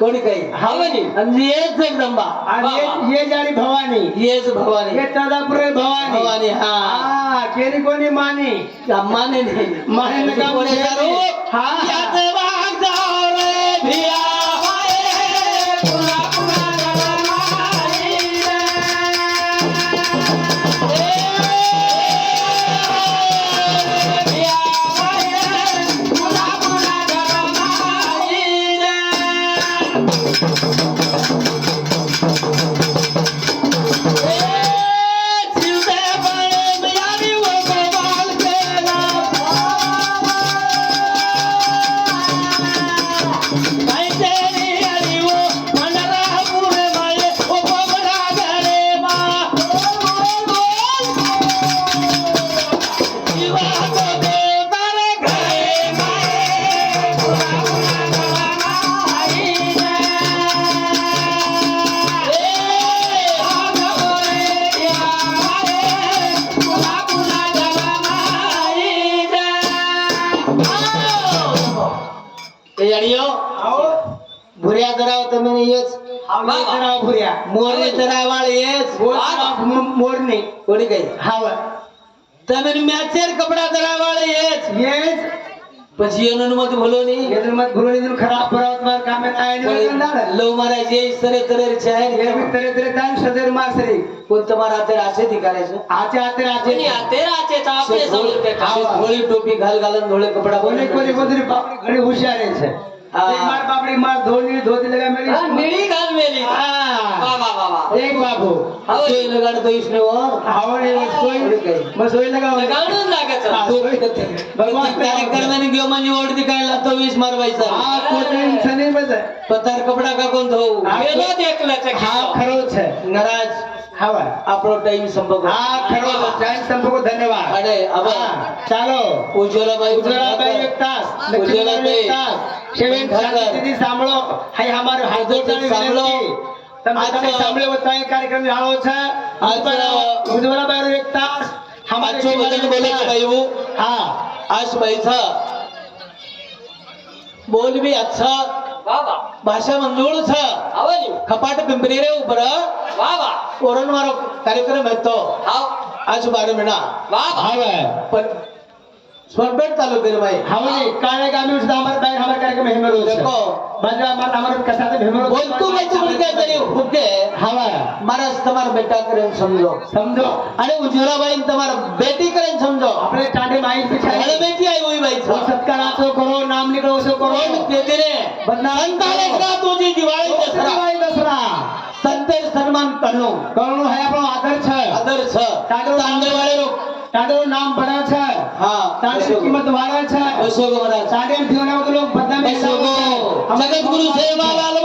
कोणी काही? हवनी आणि येच जगदंबा आणि ये- ये जाणी भवानी. येच भवानी. ये तदापुरे भवानी. भवानी हा. हा केली कोणी मानी? माने नाही माने कोणी बोलू. करू? हा. ते जणियो भुऱ्या करावं तर मी येच. करावं भुऱ्या मोरणी करावं वाळ येच. मोरणी. कोणी काही? हाव. तर मी मॅचेर कपडा करावं वाळ येच. येच. પછી એનું મત ભૂલો નહીં એનું મત ભૂલો નહીં ખરાબ ಲವ್ ಮ್ಯಾರೇಜ್ ಇಷ್ಟರೆ ತರ ಚಾಹೆ ಇಷ್ಟರೆ ತರ ತಾನ್ ಸದರ್ તમારા હાથે રાચે થી કરે છે? હાથે હાથે રાચે ની હાથે ટોપી ગાલ ગાલન ઢોળે કપડા બોલે કોલી બધી ઘણી હોશિયાર છે. मार बापडी मार धोनी धोती लगा मेली निळी घाल मेली वा वा वा वा. एक बाबू सोय लगाड तो इसने और. आवडे सोय. मग सोय लगाव. लगाडून लागायचं भगवान कार्यक्रमाने घेऊ म्हणजे ओढ दिकायला तो वीस मारवायचा हा कोण सनी बस पतार कपडा का कोण धो गेलो देखला हा खरोच है नाराज. આપણો ટાઈમ સંપર્ક हाँ खरो जैन सबको धन्यवाद અરે હવે हाँ, चालो ઉજ્જવલાબાઈ उज्ज्वलाबाई एक तास लक्ष्मीबाई एक तास शेवेन शांती दीदी सांभळो हाय हमारो हाथ जोड़ने सांभळो. તમે आज- તમે સાંભળ્યો હોત તો અહીં કાર્યક્રમ આવો છે आज- ઉજ્જવલાબાઈ એક તાસ हमारे આછો વચન બોલે છે ભાઈ હું हाँ આશ ભાઈ છ બોલ બી अच्छा वा वा ભાષા મંજૂળ છે आवली ખપાટ ஒரு வாரம் கலைக்கிறோம் மெத்தோம் आज बारे म्हणा हवाय पण स्वर्गेट चालू केलं भाई हवानी काय का आम्ही सुद्धा हमारे बाहेर हमारे कार्यक्रम हेमर होत देखो. माझे हमारे हमारे कथा ते हेमर बोल तू मैं तुम्हें क्या करी हुके हवा महाराज तुम्हार बेटा करें समझो समझो अरे उजरा भाई तुम्हार बेटी करें समझो अपने टाटे माई पे छाए अरे बेटी आई हुई भाई वो सत्कार आसो करो नाम निकलो सो करो तेरे बदनाम संताले का तुझी दिवाली हो, दसरा. તે સન્માન કરણો કરણો હે આપણો આદર છે. આદર છે. તાડો આંગળ વાળેરો તાડો નામ બડા છે. હા. તાડે કિંમત વાળા છે. ઓસોગો વાળા તાડે ફિયોના લોકો બધા મેસો હમ જગત ગુરુ સેવા લાલ